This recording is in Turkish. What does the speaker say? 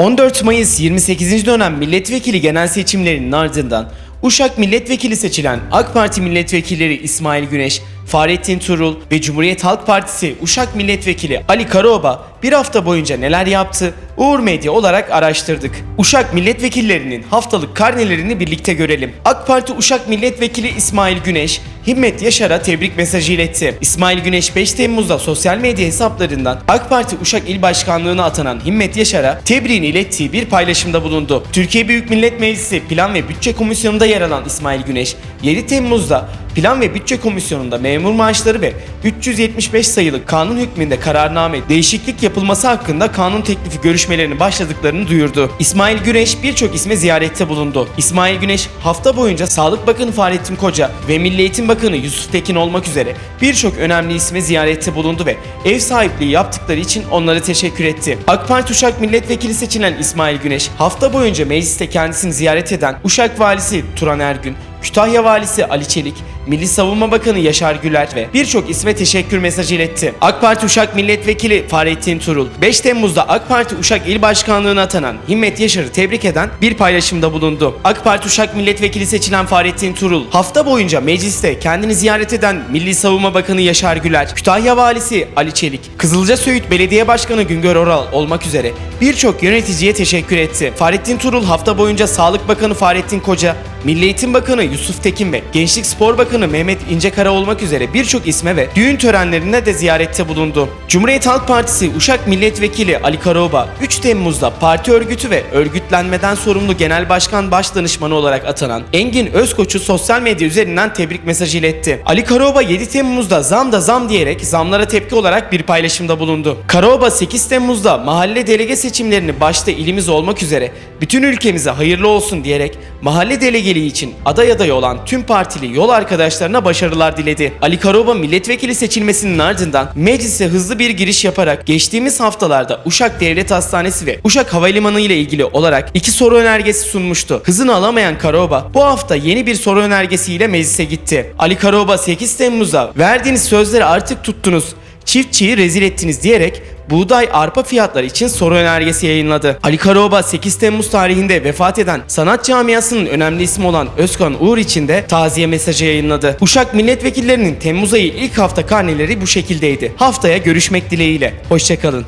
14 Mayıs 28. dönem milletvekili genel seçimlerinin ardından Uşak milletvekili seçilen AK Parti milletvekilleri İsmail Güneş, Fahrettin Turul ve Cumhuriyet Halk Partisi Uşak milletvekili Ali Karaoba bir hafta boyunca neler yaptı Uğur Medya olarak araştırdık. Uşak milletvekillerinin haftalık karnelerini birlikte görelim. AK Parti Uşak milletvekili İsmail Güneş, Himmet Yaşar'a tebrik mesajı iletti. İsmail Güneş 5 Temmuz'da sosyal medya hesaplarından AK Parti Uşak İl Başkanlığı'na atanan Himmet Yaşar'a tebriğini ilettiği bir paylaşımda bulundu. Türkiye Büyük Millet Meclisi Plan ve Bütçe Komisyonu'nda yer alan İsmail Güneş, 7 Temmuz'da Plan ve Bütçe Komisyonu'nda memur maaşları ve 375 sayılı kanun hükmünde kararname değişiklik yapılması hakkında kanun teklifi görüşmelerinin başladıklarını duyurdu. İsmail Güneş birçok isme ziyarette bulundu. İsmail Güneş hafta boyunca Sağlık Bakanı Fahrettin Koca ve Milli Eğitim Bakanı Yusuf Tekin olmak üzere birçok önemli isme ziyarette bulundu ve ev sahipliği yaptıkları için onlara teşekkür etti. AK Parti Uşak Milletvekili seçilen İsmail Güneş hafta boyunca mecliste kendisini ziyaret eden Uşak Valisi Turan Ergün, Kütahya Valisi Ali Çelik, Milli Savunma Bakanı Yaşar Güler ve birçok isme teşekkür mesajı iletti. AK Parti Uşak Milletvekili Fahrettin Turul, 5 Temmuz'da AK Parti Uşak İl Başkanlığı'na atanan Himmet Yaşar'ı tebrik eden bir paylaşımda bulundu. AK Parti Uşak Milletvekili seçilen Fahrettin Turul, hafta boyunca mecliste kendini ziyaret eden Milli Savunma Bakanı Yaşar Güler, Kütahya Valisi Ali Çelik, Kızılca Söğüt Belediye Başkanı Güngör Oral olmak üzere birçok yöneticiye teşekkür etti. Fahrettin Turul hafta boyunca Sağlık Bakanı Fahrettin Koca, Milli Eğitim Bakanı Yusuf Tekin ve Gençlik Spor Bakanı Mehmet İncekara olmak üzere birçok isme ve düğün törenlerinde de ziyarette bulundu. Cumhuriyet Halk Partisi Uşak Milletvekili Ali Karaoba 3 Temmuz'da parti örgütü ve örgütlenmeden sorumlu Genel Başkan Baş Danışmanı olarak atanan Engin Özkoç'u sosyal medya üzerinden tebrik mesajı iletti. Ali Karaoba 7 Temmuz'da zam da zam diyerek zamlara tepki olarak bir paylaşımda bulundu. Karaoba 8 Temmuz'da mahalle delege seçimlerini başta ilimiz olmak üzere bütün ülkemize hayırlı olsun diyerek mahalle delegeliği için aday adayı olan tüm partili yol arkadaşlarına başarılar diledi. Ali Karaoba milletvekili seçilmesinin ardından meclise hızlı bir giriş yaparak geçtiğimiz haftalarda Uşak Devlet Hastanesi ve Uşak Havalimanı ile ilgili olarak iki soru önergesi sunmuştu. Hızını alamayan Karaoba bu hafta yeni bir soru önergesiyle meclise gitti. Ali Karaoba 8 Temmuz'da verdiğiniz sözleri artık tuttunuz çiftçiyi rezil ettiniz diyerek buğday arpa fiyatları için soru önergesi yayınladı. Ali Karaoba 8 Temmuz tarihinde vefat eden sanat camiasının önemli ismi olan Özkan Uğur için de taziye mesajı yayınladı. Uşak milletvekillerinin Temmuz ayı ilk hafta karneleri bu şekildeydi. Haftaya görüşmek dileğiyle. Hoşçakalın.